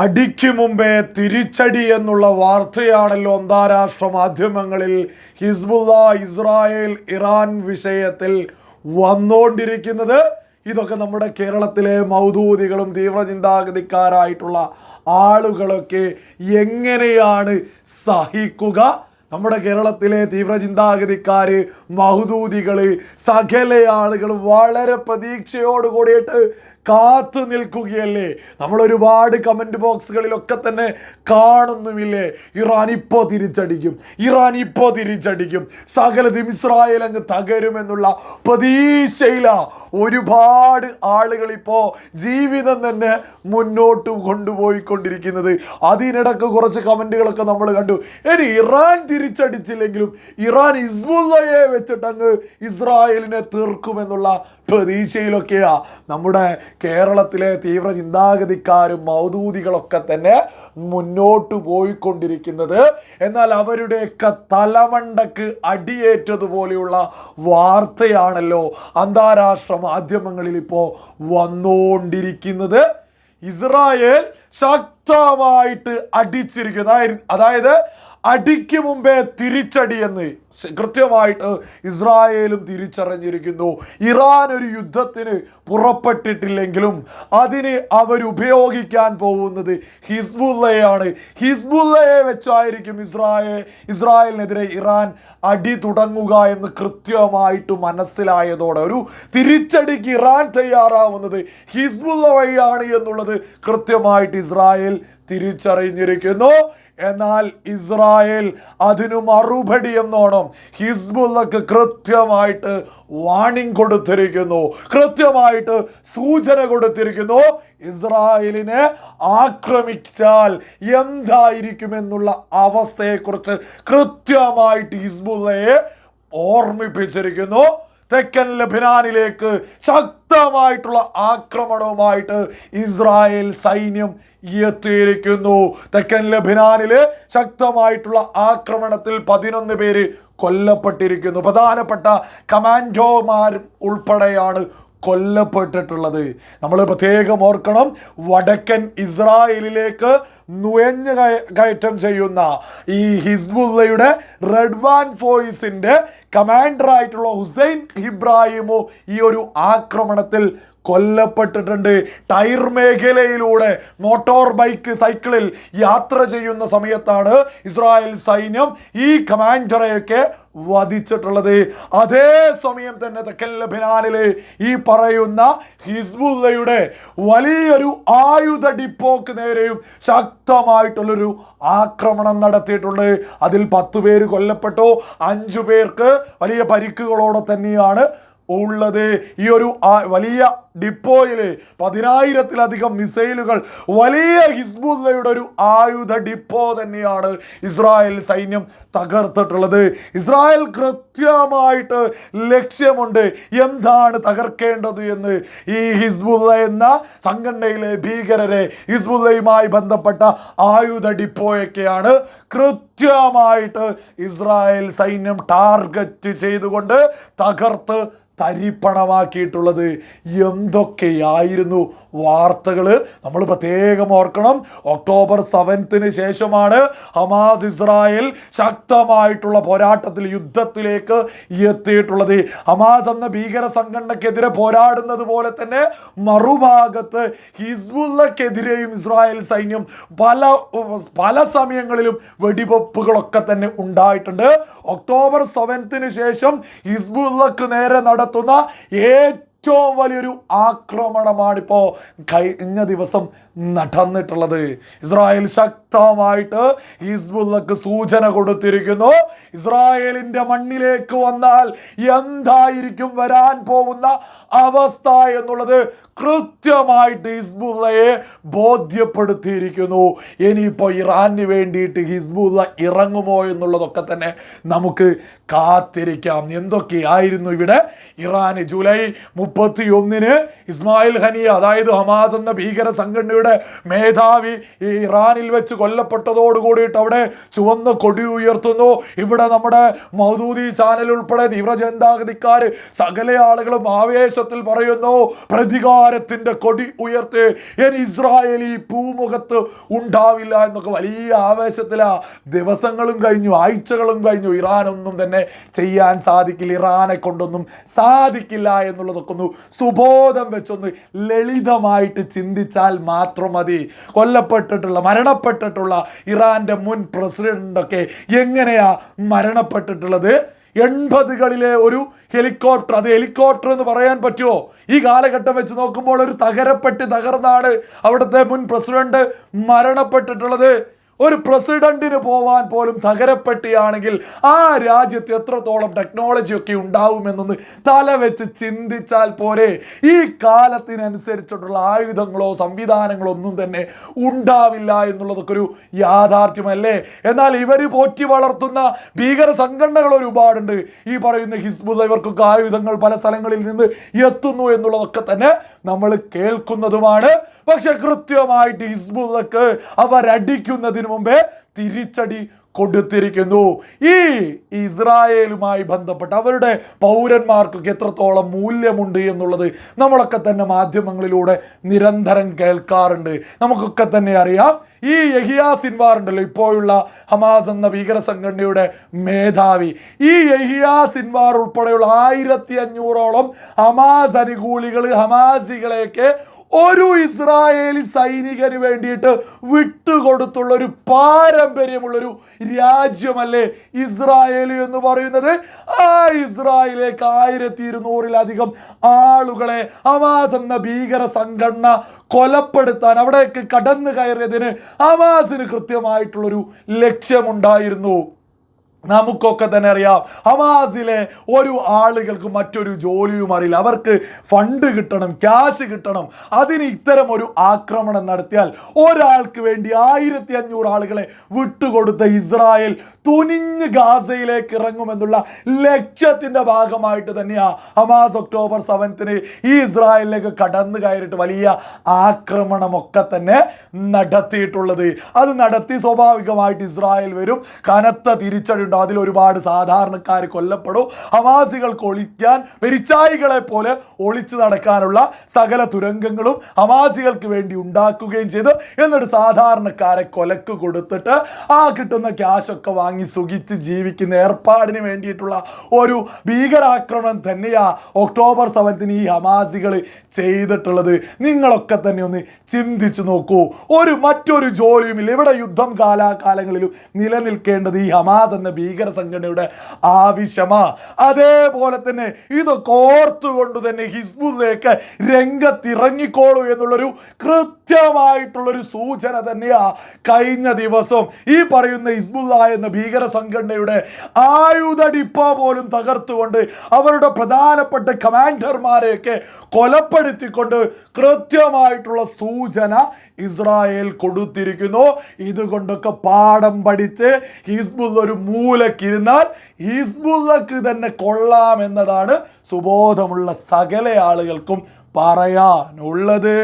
അടിക്ക് മുമ്പേ തിരിച്ചടി എന്നുള്ള വാർത്തയാണല്ലോ അന്താരാഷ്ട്ര മാധ്യമങ്ങളിൽ ഹിസ്ബുല്ല ഇസ്രായേൽ ഇറാൻ വിഷയത്തിൽ വന്നുകൊണ്ടിരിക്കുന്നത് ഇതൊക്കെ നമ്മുടെ കേരളത്തിലെ മൗദൂദികളും തീവ്രചിന്താഗതിക്കാരായിട്ടുള്ള ആളുകളൊക്കെ എങ്ങനെയാണ് സഹിക്കുക? നമ്മുടെ കേരളത്തിലെ തീവ്രചിന്താഗതിക്കാര് മഹുദൂതികൾ സകല ആളുകൾ വളരെ പ്രതീക്ഷയോട് കൂടിയിട്ട് കാത്തു നിൽക്കുകയല്ലേ? നമ്മൾ ഒരുപാട് കമന്റ് ബോക്സുകളിലൊക്കെ തന്നെ കാണുന്നുമില്ലേ? ഇറാൻ ഇപ്പോൾ തിരിച്ചടിക്കും ഇറാൻ ഇപ്പോൾ തിരിച്ചടിക്കും. സകലതും ഇസ്രായേൽ അങ്ങ് തകരുമെന്നുള്ള പ്രതീക്ഷയില ഒരുപാട് ആളുകൾ ഇപ്പോൾ ജീവിതം തന്നെ മുന്നോട്ട് കൊണ്ടുപോയിക്കൊണ്ടിരിക്കുന്നത്. അതിനിടക്ക് കുറച്ച് കമന്റുകളൊക്കെ നമ്മൾ കണ്ടു. ഇനി ഇറാൻ തിരിച്ചടിച്ചില്ലെങ്കിലും ഇറാൻ ഇസ്ബുള്ളയെ വെച്ചിട്ട് അങ്ങ് ഇസ്രായേലിനെ തീർക്കുമെന്നുള്ള പ്രതീക്ഷയിലൊക്കെയാ. നമ്മുടെ കേരളത്തിലെ തീവ്ര ചിന്താഗതിക്കാരും മൗദൂദികളൊക്കെ തന്നെ മുന്നോട്ട് പോയിക്കൊണ്ടിരിക്കുന്നത്. എന്നാൽ അവരുടെയൊക്കെ തലമണ്ടക്ക് അടിയേറ്റതുപോലെയുള്ള വാർത്തയാണല്ലോ അന്താരാഷ്ട്ര മാധ്യമങ്ങളിൽ ഇപ്പോൾ വന്നുകൊണ്ടിരിക്കുന്നത് ഇസ്രായേൽ ശക്തമായിട്ട് അടിച്ചിരിക്കുന്നു. അതായത് അടിക്ക് മുമ്പേ തിരിച്ചടി എന്ന് കൃത്യമായിട്ട് ഇസ്രായേലും തിരിച്ചറിഞ്ഞിരിക്കുന്നു. ഇറാൻ ഒരു യുദ്ധത്തിന് പുറപ്പെട്ടിട്ടില്ലെങ്കിലും അതിന് അവരുപയോഗിക്കാൻ പോകുന്നത് ഹിസ്ബുള്ളയാണ്. ഹിസ്ബുള്ളയെ വെച്ചായിരിക്കും ഇസ്രായേൽ ഇസ്രായേലിനെതിരെ ഇറാൻ അടി തുടങ്ങുക എന്ന് കൃത്യമായിട്ട് മനസ്സിലായതോടെ ഒരു തിരിച്ചടിക്ക് ഇറാൻ തയ്യാറാവുന്നത് ഹിസ്ബുള്ള വഴിയാണ് എന്നുള്ളത് കൃത്യമായിട്ട് ഇസ്രായേൽ തിരിച്ചറിഞ്ഞിരിക്കുന്നു. എന്നാൽ ഇസ്രായേൽ അതിനു മറുപടി എന്നോണം ഹിസ്ബുള്ളക്ക് കൃത്യമായിട്ട് വാണിംഗ് കൊടുത്തിരിക്കുന്നു. കൃത്യമായിട്ട് സൂചന കൊടുത്തിരിക്കുന്നു. ഇസ്രായേലിനെ ആക്രമിച്ചാൽ എന്തായിരിക്കുമെന്നുള്ള അവസ്ഥയെക്കുറിച്ച് കൃത്യമായിട്ട് ഹിസ്ബുള്ളയെ ഓർമ്മിപ്പിച്ചിരിക്കുന്നു. തെക്കൻ ലബനാനിലേക്ക് ശക്തമായിട്ടുള്ള ആക്രമണവുമായിട്ട് ഇസ്രായേൽ സൈന്യം എത്തിയിരിക്കുന്നു. തെക്കൻ ലബനാനിൽ ശക്തമായിട്ടുള്ള ആക്രമണത്തിൽ പതിനൊന്ന് പേര് കൊല്ലപ്പെട്ടിരിക്കുന്നു. പ്രധാനപ്പെട്ട കമാൻഡോമാർ ഉൾപ്പെടെയാണ് കൊല്ലപ്പെട്ടിട്ടുള്ളത്. നമ്മൾ പ്രത്യേകം ഓർക്കണം വടക്കൻ ഇസ്രായേലിലേക്ക് നുഴഞ്ഞു കയ- കയറ്റം ചെയ്യുന്ന ഈ ഹിസ്ബുള്ളയുടെ റെഡ്വാൻ ഫോഴ്സിന്റെ കമാൻഡറായിട്ടുള്ള ഹുസൈൻ ഇബ്രാഹിമോ ഈ ഒരു ആക്രമണത്തിൽ കൊല്ലപ്പെട്ടിട്ടുണ്ട്. ടൈർ മേഖലയിലൂടെ മോട്ടോർ ബൈക്ക് സൈക്കിളിൽ യാത്ര ചെയ്യുന്ന സമയത്താണ് ഇസ്രായേൽ സൈന്യം ഈ കമാൻഡറെയൊക്കെ വധിച്ചിട്ടുള്ളത്. അതേ സമയം തന്നെ തെക്കൻ ലബിനാനിലെ ഈ പറയുന്ന ഹിസ്ബുള്ളയുടെ വലിയൊരു ആയുധ ഡിപ്പോക്ക് നേരെയും ശക്തമായിട്ടുള്ളൊരു ആക്രമണം നടത്തിയിട്ടുണ്ട്. അതിൽ പത്ത് പേര് കൊല്ലപ്പെട്ടു. അഞ്ചു പേർക്ക് വലിയ പരിക്കുകളോടെ തന്നെയാണ് ഉള്ളത്. ഈ ഒരു വലിയ ഡിപ്പോയിൽ പതിനായിരത്തിലധികം മിസൈലുകൾ വലിയ ഹിസ്ബുള്ളയുടെ ഒരു ആയുധ ഡിപ്പോ തന്നെയാണ് ഇസ്രായേൽ സൈന്യം തകർത്തിട്ടുള്ളത്. ഇസ്രായേൽ കൃത്യമായിട്ട് ലക്ഷ്യമുണ്ട്. എന്താണ് തകർക്കേണ്ടത് എന്ന്? ഈ ഹിസ്ബുള്ള എന്ന സംഘടനയിലെ ഭീകരരെ ഹിസ്ബുള്ളയുമായി ബന്ധപ്പെട്ട ആയുധ ഡിപ്പോയൊക്കെയാണ് കൃത്യമായിട്ട് ഇസ്രായേൽ സൈന്യം ടാർഗറ്റ് ചെയ്തുകൊണ്ട് തകർത്ത് തരിപ്പണമാക്കിയിട്ടുള്ളത് എന്തൊക്കെയായിരുന്നു വാർത്തകൾ? നമ്മൾ പ്രത്യേകം ഓർക്കണം. ഒക്ടോബർ സെവൻത്തിന് ശേഷമാണ് ഹമാസ് ഇസ്രായേൽ ശക്തമായിട്ടുള്ള പോരാട്ടത്തിൽ യുദ്ധത്തിലേക്ക് എത്തിയിട്ടുള്ളത്. ഹമാസ് എന്ന ഭീകര സംഘടനക്കെതിരെ പോരാടുന്നത് പോലെ തന്നെ മറുഭാഗത്ത് ഹിസ്ബുള്ളക്കെതിരെയും ഇസ്രായേൽ സൈന്യം പല പല സമയങ്ങളിലും വെടിവെപ്പുകളൊക്കെ തന്നെ ഉണ്ടായിട്ടുണ്ട്. ഒക്ടോബർ സെവൻത്തിന് ശേഷം ഹിസ്ബുള്ളക്ക് നേരെ とな、えー、ഏറ്റവും വലിയൊരു ആക്രമണമാണിപ്പോൾ കഴിഞ്ഞ ദിവസം നടന്നിട്ടുള്ളത്. ഇസ്രായേൽ ശക്തമായിട്ട് ഹിസ്ബുള്ളക്ക് സൂചന കൊടുത്തിരിക്കുന്നു. ഇസ്രായേലിന്റെ മണ്ണിലേക്ക് വന്നാൽ എന്തായിരിക്കും വരാൻ പോകുന്ന അവസ്ഥ എന്നുള്ളത് കൃത്യമായിട്ട് ഹിസ്ബുള്ളയെ ബോധ്യപ്പെടുത്തിയിരിക്കുന്നു. ഇനിയിപ്പോൾ ഇറാന് വേണ്ടിയിട്ട് ഹിസ്ബുള്ള ഇറങ്ങുമോ എന്നുള്ളതൊക്കെ തന്നെ നമുക്ക് കാത്തിരിക്കാം. എന്തൊക്കെയായിരുന്നു ഇവിടെ? ഇറാന് ജൂലൈ മുപ്പത്തി ഒന്നിന് ഇസ്മായിൽ ഹനിയ അതായത് ഹമാസ് എന്ന ഭീകര സംഘടനയുടെ മേധാവി ഈ ഇറാനിൽ വെച്ച് കൊല്ലപ്പെട്ടതോടുകൂടിയിട്ട് അവിടെ ചുവന്ന കൊടി ഉയർത്തുന്നു. ഇവിടെ നമ്മുടെ മൗദൂദി ചാനൽ ഉൾപ്പെടെ തീവ്ര ചിന്താഗതിക്കാർ സകല ആളുകളും ആവേശത്തിൽ പറയുന്നു പ്രതികാരത്തിന്റെ കൊടി ഉയർത്തി ഇനി ഇസ്രായേൽ ഈ ഭൂമുഖത്ത് ഉണ്ടാവില്ല എന്നൊക്കെ വലിയ ആവേശത്തിലാ ദിവസങ്ങളും കഴിഞ്ഞു ആഴ്ചകളും കഴിഞ്ഞു. ഇറാനൊന്നും തന്നെ ചെയ്യാൻ സാധിക്കില്ല ഇറാനെ കൊണ്ടൊന്നും സാധിക്കില്ല എന്നുള്ളതൊക്കെ ഒന്ന് സുബോധം വെച്ചൊന്ന് ലളിതമായിട്ട് ചിന്തിച്ചാൽ മാത്രം മതി. കൊല്ലപ്പെട്ടിട്ടുള്ള മരണപ്പെട്ടിട്ടുള്ള ഇറാന്റെ മുൻ പ്രസിഡന്റൊക്കെ എങ്ങനെയാ മരണപ്പെട്ടിട്ടുള്ളത്? എൺപതുകളിലെ ഒരു ഹെലികോപ്റ്റർ അത് ഹെലികോപ്റ്റർ എന്ന് പറയാൻ പറ്റുമോ? ഈ കാലഘട്ടം വെച്ച് നോക്കുമ്പോൾ ഒരു തകരപ്പെട്ടി തകർന്നാണ് അവിടുത്തെ മുൻ പ്രസിഡന്റ് മരണപ്പെട്ടിട്ടുള്ളത്. ഒരു പ്രസിഡന്റിന് പോവാൻ പോലും തകരപ്പെട്ടിയാണെങ്കിൽ ആ രാജ്യത്ത് എത്രത്തോളം ടെക്നോളജി ഒക്കെ ഉണ്ടാവുമെന്നൊന്ന് തല വെച്ച് ചിന്തിച്ചാൽ പോരെ. ഈ കാലത്തിനനുസരിച്ചിട്ടുള്ള ആയുധങ്ങളോ സംവിധാനങ്ങളോ ഒന്നും തന്നെ ഉണ്ടാവില്ല എന്നുള്ളതൊക്കെ ഒരു യാഥാർത്ഥ്യമല്ലേ? എന്നാൽ ഇവർ പോറ്റി വളർത്തുന്ന ഭീകര സംഘടനകൾ ഒരുപാടുണ്ട്. ഈ പറയുന്ന ഹിസ്ബുദ് ഇവർക്കൊക്കെ ആയുധങ്ങൾ പല സ്ഥലങ്ങളിൽ നിന്ന് എത്തുന്നു എന്നുള്ളതൊക്കെ തന്നെ നമ്മൾ കേൾക്കുന്നതുമാണ്. പക്ഷെ കൃത്യമായിട്ട് ഹിസ്ബുള്ളക്ക് അവരടിക്കുന്നതിന് മുമ്പേ തിരിച്ചടി കൊടുത്തിരിക്കുന്നു. ഈ ഇസ്രായേലുമായി ബന്ധപ്പെട്ട് അവരുടെ പൗരന്മാർക്കൊക്കെ എത്രത്തോളം മൂല്യമുണ്ട് എന്നുള്ളത് നമ്മളൊക്കെ തന്നെ മാധ്യമങ്ങളിലൂടെ നിരന്തരം കേൾക്കാറുണ്ട്. നമുക്കൊക്കെ തന്നെ അറിയാം. ഈ യഹിയാ സിൻവാർ ഉണ്ടല്ലോ ഇപ്പോഴുള്ള ഹമാസ് എന്ന ഭീകര സംഘടനയുടെ മേധാവി. ഈ യഹിയാ സിൻവാർ ഉൾപ്പെടെയുള്ള ആയിരത്തി അഞ്ഞൂറോളം ഹമാസ് അനുകൂലികൾ ഹമാസികളെയൊക്കെ ഒരു ഇസ്രായേലി സൈനികന് വേണ്ടിയിട്ട് വിട്ടുകൊടുത്തുള്ള ഒരു പാരമ്പര്യമുള്ളൊരു രാജ്യമല്ലേ ഇസ്രായേൽ എന്ന് പറയുന്നത്. ആ ഇസ്രായേലേക്ക് ആയിരത്തി ഇരുന്നൂറിലധികം ആളുകളെ ഹമാസ് എന്ന ഭീകര സംഘടന കൊലപ്പെടുത്താൻ അവിടേക്ക് കടന്നു കയറിയതിന് ഹമാസിന് കൃത്യമായിട്ടുള്ളൊരു ലക്ഷ്യമുണ്ടായിരുന്നു. നമുക്കൊക്കെ തന്നെ അറിയാം. ഹമാസിലെ ഒരു ആളുകൾക്ക് മറ്റൊരു ജോലിയും അറിയില്ല. അവർക്ക് ഫണ്ട് കിട്ടണം ക്യാഷ് കിട്ടണം. അതിന് ഇത്തരം ഒരു ആക്രമണം നടത്തിയാൽ ഒരാൾക്ക് വേണ്ടി ആയിരത്തി അഞ്ഞൂറ് ആളുകളെ വിട്ടുകൊടുത്ത ഇസ്രായേൽ തുനിഞ്ഞ് ഗാസയിലേക്ക് ഇറങ്ങുമെന്നുള്ള ലക്ഷ്യത്തിന്റെ ഭാഗമായിട്ട് തന്നെയാ ഹമാസ് ഒക്ടോബർ സെവൻത്തിന് ഈ ഇസ്രായേലിലേക്ക് കടന്നു കയറിയിട്ട് വലിയ ആക്രമണമൊക്കെ തന്നെ നടത്തിയിട്ടുള്ളത്. അത് നടത്തി സ്വാഭാവികമായിട്ട് ഇസ്രായേൽ വരും. കനത്ത തിരിച്ചടി ഉണ്ട് അതിൽ ഒരുപാട് സാധാരണക്കാർ കൊല്ലപ്പെടും. ഹമാസികൾക്ക് ഒളിക്കാൻ പെരിച്ചായികളെ പോലെ ഒളിച്ചു നടക്കാനുള്ള സകല തുരങ്കങ്ങളും ഹമാസികൾക്ക് വേണ്ടി ഉണ്ടാക്കുകയും ചെയ്ത്. എന്നിട്ട് സാധാരണക്കാരെ കൊലക്ക് കൊടുത്തിട്ട് ആ കിട്ടുന്ന ക്യാഷൊക്കെ വാങ്ങി സുഖിച്ച് ജീവിക്കുന്ന ഏർപ്പാടിന് വേണ്ടിയിട്ടുള്ള ഒരു ഭീകരാക്രമണം തന്നെയാ ഒക്ടോബർ സെവൻത്തിന് ഈ ഹമാസികൾ ചെയ്തിട്ടുള്ളത്. നിങ്ങളൊക്കെ തന്നെ ഒന്ന് ചിന്തിച്ചു നോക്കൂ. ഒരു മറ്റൊരു ജോലിയുമില്ല. ഇവിടെ യുദ്ധം കാലാകാലങ്ങളിലും നിലനിൽക്കേണ്ടത് ഈ ഹമാസ് എന്ന ഭീകര സംഘടനയുടെ ആവശ്യമാ. അതേപോലെ തന്നെ ഇതൊക്കെ ഓർത്തുകൊണ്ട് തന്നെ ഹിസ്ബുലേക്ക് രംഗത്തിറങ്ങിക്കോളൂ എന്നുള്ളൊരു കൃത്യമായിട്ടുള്ളൊരു സൂചന തന്നെയാ കഴിഞ്ഞ ദിവസം ഈ പറയുന്ന ഹിസ്ബുല്ല എന്ന ഭീകര സംഘടനയുടെ ആയുധ ഡിപ്പോ പോലും തകർത്തുകൊണ്ട് അവരുടെ പ്രധാനപ്പെട്ട കമാൻഡർമാരെയൊക്കെ കൊലപ്പെടുത്തിക്കൊണ്ട് കൃത്യമായിട്ടുള്ള സൂചന ഇസ്രായേൽ കൊടുത്തിരിക്കുന്നു. ഇതുകൊണ്ടൊക്കെ പാഠം പഠിച്ച് ഹിസ്ബുൽ ഒരു മൂലക്കിരുന്നാൽ ഹിസ്ബുള്ളക്ക് തന്നെ കൊള്ളാം എന്നതാണ് സുബോധമുള്ള സകല ആളുകൾക്കും പറയാനുള്ളത്.